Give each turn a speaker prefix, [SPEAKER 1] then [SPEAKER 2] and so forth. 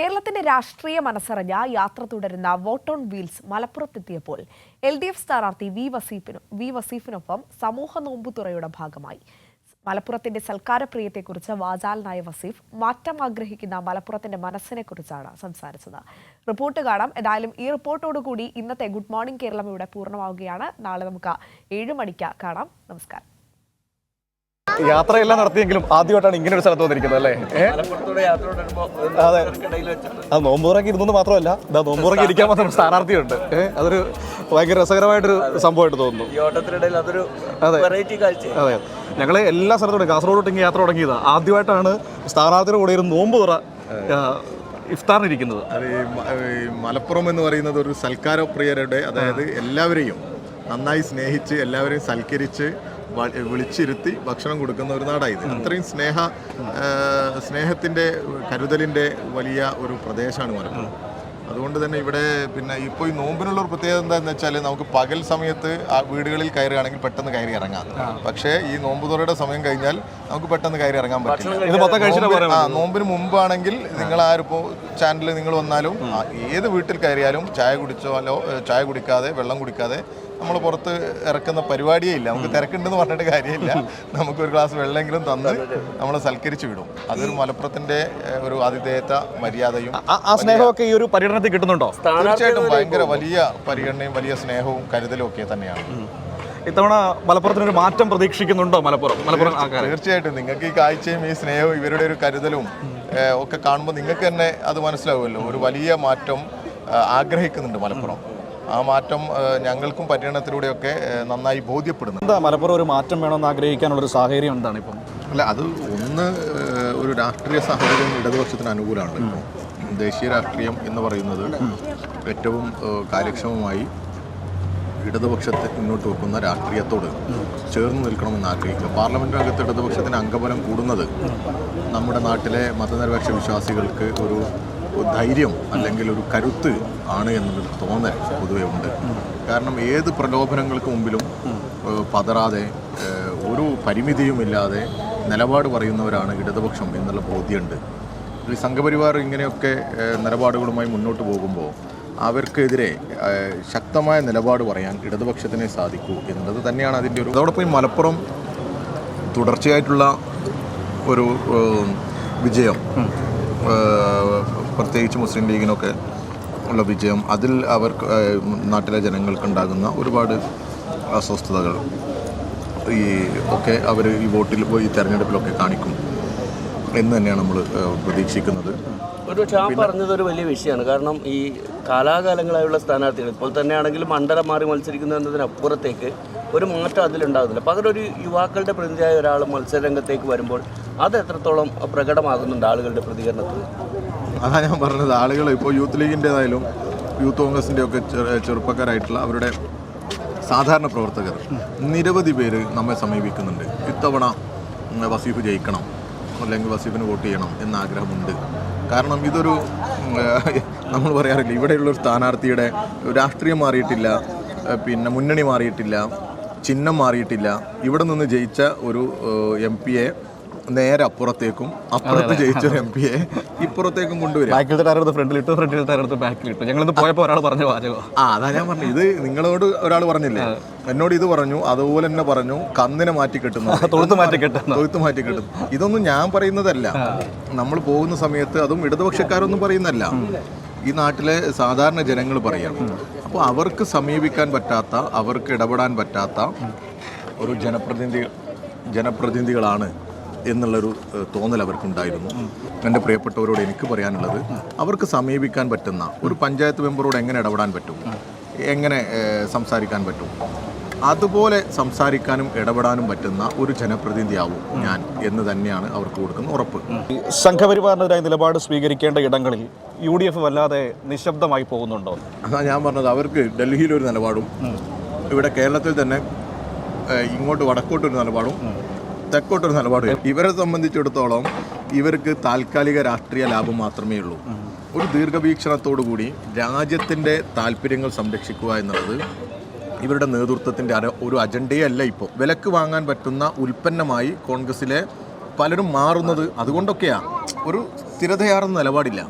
[SPEAKER 1] കേരളത്തിന്റെ രാഷ്ട്രീയ മനസ്സറിഞ്ഞ യാത്ര തുടരുന്ന വോട്ട് ഓൺ വീൽസ് മലപ്പുറത്തെത്തിയപ്പോൾ എൽ ഡി എഫ് സ്ഥാനാർത്ഥി വി വസീഫിനും വി വസീഫിനൊപ്പം സമൂഹ നോമ്പുതുറയുടെ ഭാഗമായി. മലപ്പുറത്തിന്റെ സൽക്കാരപ്രിയത്തെക്കുറിച്ച് വാചാലനായ വസീഫ് മാറ്റം ആഗ്രഹിക്കുന്ന മലപ്പുറത്തിന്റെ മനസ്സിനെക്കുറിച്ചാണ് സംസാരിച്ചത്. റിപ്പോർട്ട് കാണാം. ഏതായാലും ഈ റിപ്പോർട്ടോടുകൂടി ഇന്നത്തെ ഗുഡ് മോർണിംഗ് കേരളം ഇവിടെ പൂർണമാവുകയാണ്. നാളെ നമുക്ക് ഏഴ് മണിക്ക് കാണാം. നമസ്കാരം.
[SPEAKER 2] യാത്രയെല്ലാം നടത്തിയെങ്കിലും ആദ്യമായിട്ടാണ് ഇങ്ങനെ ഒരു സ്ഥലത്ത് വന്നിരിക്കുന്നത് അല്ലേ? അതെ. അത് നോമ്പുറക്കി ഇരുന്നു മാത്രമല്ല ഇതാ നോമ്പുറക്കി ഇരിക്കാൻ മാത്രം സ്ഥാനാർത്ഥിയുണ്ട്? അതൊരു ഭയങ്കര രസകരമായിട്ടൊരു സംഭവമായിട്ട് തോന്നുന്നു.
[SPEAKER 3] ഈ ഓട്ടത്തിനിടയിൽ അതൊരു
[SPEAKER 2] അതെ. അതെ. ഞങ്ങൾ എല്ലാ സ്ഥലത്തും കാസർഗോഡ് തൊട്ട് ഇങ്ങനെ യാത്ര തുടങ്ങിയതാ. ആദ്യമായിട്ടാണ് സ്ഥാനാർത്ഥിയുടെ കൂടെ ഒരു നോമ്പ് തുറ ആ, ഇഫ്താറിനിരിക്കുന്നത്.
[SPEAKER 4] അത് മലപ്പുറം എന്ന് പറയുന്നത് ഒരു സൽക്കാരപ്രിയരുടെ അതായത് എല്ലാവരെയും നന്നായി സ്നേഹിച്ച് എല്ലാവരെയും സൽക്കരിച്ച് വിളിച്ചിരുത്തി ഭക്ഷണം കൊടുക്കുന്ന ഒരു നാടായത്. അത്രയും സ്നേഹ സ്നേഹത്തിന്റെ കരുതലിന്റെ വലിയ ഒരു പ്രദേശമാണ് മലപ്പുറം. അതുകൊണ്ട് തന്നെ ഇവിടെ പിന്നെ ഇപ്പോൾ ഈ നോമ്പിനുള്ള ഒരു പ്രത്യേകത എന്താണെന്ന് വെച്ചാൽ നമുക്ക് പകൽ സമയത്ത് ആ വീടുകളിൽ കയറുകയാണെങ്കിൽ പെട്ടെന്ന് കയറി ഇറങ്ങാം. പക്ഷേ ഈ നോമ്പ് തുറയുടെ സമയം കഴിഞ്ഞാൽ നമുക്ക് പെട്ടെന്ന് കയറി ഇറങ്ങാൻ പറ്റില്ല. ആ നോമ്പിന് മുമ്പാണെങ്കിൽ നിങ്ങൾ ആരിപ്പോൾ ചാനലിൽ നിങ്ങൾ വന്നാലും ഏത് വീട്ടിൽ കയറിയാലും ചായ കുടിച്ചാലോ അല്ലോ ചായ കുടിക്കാതെ വെള്ളം കുടിക്കാതെ നമ്മൾ പുറത്ത് ഇറക്കുന്ന പരിപാടിയേ ഇല്ല. നമുക്ക് തിരക്കുണ്ടെന്ന് പറഞ്ഞിട്ട് കാര്യമില്ല. നമുക്ക് ഒരു ഗ്ലാസ് വെള്ളമെങ്കിലും തന്ന് നമ്മൾ സൽക്കരിച്ചു വിടും. അതൊരു മലപ്പുറത്തിന്റെ ഒരു ആതിഥേയത്ത മര്യാദയും
[SPEAKER 2] ആ- സ്നേഹമൊക്കെ ഈ ഒരു പര്യടനത്തിൽ കിട്ടുന്നുണ്ടോ?
[SPEAKER 4] തീർച്ചയായിട്ടും ഭയങ്കര വലിയ പരിഗണനയും വലിയ സ്നേഹവും കരുതലും ഒക്കെ തന്നെയാണ്.
[SPEAKER 2] ഇത്തവണ മലപ്പുറത്തിനൊരു മാറ്റം പ്രതീക്ഷിക്കുന്നുണ്ടോ മലപ്പുറം? മലപ്പുറം
[SPEAKER 4] തീർച്ചയായിട്ടും. നിങ്ങൾക്ക് ഈ കാഴ്ചയും ഈ സ്നേഹവും ഇവരുടെ ഒരു കരുതലും ഒക്കെ കാണുമ്പോൾ നിങ്ങൾക്ക് തന്നെ അത് മനസ്സിലാവുമല്ലോ. ഒരു വലിയ മാറ്റം ആഗ്രഹിക്കുന്നുണ്ട് മലപ്പുറം. ആ മാറ്റം ഞങ്ങൾക്കും പര്യടനത്തിലൂടെയൊക്കെ നന്നായി ബോധ്യപ്പെടുന്നു
[SPEAKER 2] എന്താ മലപ്പുറം ഒരു മാറ്റം വേണമെന്ന് ആഗ്രഹിക്കാനുള്ള ഒരു സാഹചര്യം എന്താണ് ഇപ്പം?
[SPEAKER 4] അല്ല അത് ഒന്ന് ഒരു രാഷ്ട്രീയ സാഹചര്യം ഇടതുപക്ഷത്തിന് അനുകൂലമാണ് ഇപ്പോൾ ദേശീയ രാഷ്ട്രീയം എന്ന് പറയുന്നത് ഏറ്റവും കാര്യക്ഷമമായി ഇടതുപക്ഷത്തെ മുന്നോട്ട് വെക്കുന്ന രാഷ്ട്രീയത്തോട് ചേർന്ന് നിൽക്കണമെന്ന് ആഗ്രഹിക്കുക. പാർലമെന്റിനകത്ത് ഇടതുപക്ഷത്തിന് അംഗബലം കൂടുന്നത് നമ്മുടെ നാട്ടിലെ മതനിരപേക്ഷ വിശ്വാസികൾക്ക് ഒരു ധൈര്യം അല്ലെങ്കിൽ ഒരു കരുത്ത് ആണ് എന്നുള്ളൊരു തോന്നൽ പൊതുവെ ഉണ്ട്. കാരണം ഏത് പ്രലോഭനങ്ങൾക്ക് മുമ്പിലും പതറാതെ ഒരു പരിമിതിയുമില്ലാതെ നിലപാട് പറയുന്നവരാണ് ഇടതുപക്ഷം എന്നുള്ള ബോധ്യമുണ്ട്. ഈ സംഘപരിവാർ ഇങ്ങനെയൊക്കെ നിലപാടുകളുമായി മുന്നോട്ട് പോകുമ്പോൾ അവർക്കെതിരെ ശക്തമായ നിലപാട് പറയാൻ ഇടതുപക്ഷത്തിനെ സാധിക്കൂ എന്നത് തന്നെയാണ് അതിന്റെ ഒരു അതോടൊപ്പം ഈ മലപ്പുറം തുടർച്ചയായിട്ടുള്ള ഒരു വിജയം. പ്രത്യേകിച്ച് മുസ്ലിം ലീഗിനൊക്കെ ഉള്ള വിജയം അതിൽ അവർക്ക് ഏഹ്, നാട്ടിലെ ജനങ്ങൾക്കുണ്ടാകുന്ന ഒരുപാട് അസ്വസ്ഥതകൾ ഈ ഒക്കെ അവർ ഈ വോട്ടിൽ പോയി ഈ തെരഞ്ഞെടുപ്പിലൊക്കെ കാണിക്കും എന്ന് തന്നെയാണ് നമ്മൾ പ്രതീക്ഷിക്കുന്നത്.
[SPEAKER 3] ഒരു ആ പറഞ്ഞത് ഒരു വലിയ വിഷയമാണ്. കാരണം ഈ കാലാകാലങ്ങളായുള്ള സ്ഥാനാർത്ഥികൾ ഇപ്പോൾ തന്നെയാണെങ്കിലും മണ്ഡലം മാറി മത്സരിക്കുന്നു എന്നതിനപ്പുറത്തേക്ക് ഒരു മാറ്റം അതിലുണ്ടാകുന്നില്ല. പകരം ഒരു യുവാക്കളുടെ പ്രതിനിധിയായ ഒരാൾ മത്സരരംഗത്തേക്ക് വരുമ്പോൾ അത് എത്രത്തോളം പ്രകടമാകുന്നുണ്ട് ആളുകളുടെ പ്രതികരണത്തിൽ?
[SPEAKER 4] അതാ ഞാൻ പറഞ്ഞത്. ആളുകൾ ഇപ്പോൾ യൂത്ത് ലീഗിന്റെതായാലും യൂത്ത് കോൺഗ്രസിന്റെ ഒക്കെ ചെറു- ചെറുപ്പക്കാരായിട്ടുള്ള അവരുടെ സാധാരണ പ്രവർത്തകർ നിരവധി പേര് നമ്മെ സമീപിക്കുന്നുണ്ട്. ഇത്തവണ വസീഫ് ജയിക്കണം അല്ലെങ്കിൽ വസീഫിന് വോട്ട് ചെയ്യണം എന്ന ആഗ്രഹമുണ്ട് കാരണം ഇതൊരു നമ്മൾ പറയാറില്ല ഇവിടെയുള്ള സ്ഥാനാർത്ഥിയുടെ രാഷ്ട്രീയം മാറിയിട്ടില്ല പിന്നെ മുന്നണി മാറിയിട്ടില്ല ചിഹ്നം മാറിയിട്ടില്ല. ഇവിടെ നിന്ന് ജയിച്ച ഒരു എം പിയെ നേരെ അപ്പുറത്തേക്കും അപ്പുറത്ത് ജയിച്ച ഒരു എം പിയെ ഇപ്പുറത്തേക്കും കൊണ്ടുവരും
[SPEAKER 2] ബാക്കിലത്തെ ടയറെടുത്ത് ഫ്രണ്ടിലിട്ടു ഫ്രണ്ടിലത്തെ ടയറെടുത്ത് ബാക്കിലിട്ടു. ഞങ്ങളിന്ന് പോയപ്പോൾ ഒരാൾ പറഞ്ഞ വാചകം.
[SPEAKER 4] ആ അതാ ഞാൻ പറഞ്ഞു. ഇത് നിങ്ങളോട് ഒരാൾ പറഞ്ഞില്ലേ? എന്നോട് ഇത് പറഞ്ഞു അതുപോലെ തന്നെ പറഞ്ഞു കന്നിനെ മാറ്റി കെട്ടുന്നു.
[SPEAKER 2] തൊഴുത്ത് മാറ്റി കെട്ടുന്നു.
[SPEAKER 4] തൊഴുത്ത് മാറ്റി കെട്ടുന്നു. ഇതൊന്നും ഞാൻ പറയുന്നതല്ല. നമ്മൾ പോകുന്ന സമയത്ത് അതും ഇടതുപക്ഷക്കാരൊന്നും പറയുന്നല്ല ഈ നാട്ടിലെ സാധാരണ ജനങ്ങൾ പറയാം. അപ്പോൾ അവർക്ക് സമീപിക്കാൻ പറ്റാത്ത അവർക്ക് ഇടപെടാൻ പറ്റാത്ത ഒരു ജനപ്രതിനിധി ജനപ്രതിനിധികളാണ് എന്നുള്ളൊരു തോന്നൽ അവർക്കുണ്ടായിരുന്നു. എന്റെ പ്രിയപ്പെട്ടവരോട് എനിക്ക് പറയാനുള്ളത് അവർക്ക് സമീപിക്കാൻ പറ്റുന്ന ഒരു പഞ്ചായത്ത് മെമ്പറോട് എങ്ങനെ ഇടപെടാൻ പറ്റും? എങ്ങനെ സംസാരിക്കാൻ പറ്റും? അതുപോലെ സംസാരിക്കാനും ഇടപെടാനും പറ്റുന്ന ഒരു ജനപ്രതിനിധിയാവും ഞാൻ എന്ന് തന്നെയാണ് അവർക്ക് കൊടുക്കുന്ന ഉറപ്പ്.
[SPEAKER 2] സംഘപരിവാറിനെതിരായ നിലപാട് സ്വീകരിക്കേണ്ട ഇടങ്ങളിൽ യു ഡി എഫ് വല്ലാതെ നിശബ്ദമായി പോകുന്നുണ്ടോ?
[SPEAKER 4] അതാ ഞാൻ പറഞ്ഞത് അവർക്ക് ഡൽഹിയിലൊരു നിലപാടും ഇവിടെ കേരളത്തിൽ തന്നെ ഇങ്ങോട്ട് വടക്കോട്ടൊരു നിലപാടും തെക്കോട്ടൊരു നിലപാട്. ഇവരെ സംബന്ധിച്ചിടത്തോളം ഇവർക്ക് താൽക്കാലിക രാഷ്ട്രീയ ലാഭം മാത്രമേ ഉള്ളൂ. ഒരു ദീർഘവീക്ഷണത്തോടു കൂടി രാജ്യത്തിന്റെ താല്പര്യങ്ങൾ സംരക്ഷിക്കുക എന്നുള്ളത് ഇവരുടെ നേതൃത്വത്തിന്റെ അര- ഒരു അജണ്ടയേ അല്ല ഇപ്പോൾ. വിലക്ക് വാങ്ങാൻ പറ്റുന്ന ഉൽപ്പന്നമായി കോൺഗ്രസിലെ പലരും മാറുന്നത് അതുകൊണ്ടൊക്കെയാണ് ഒരു സ്ഥിരതയാർന്ന നിലപാടില്ല.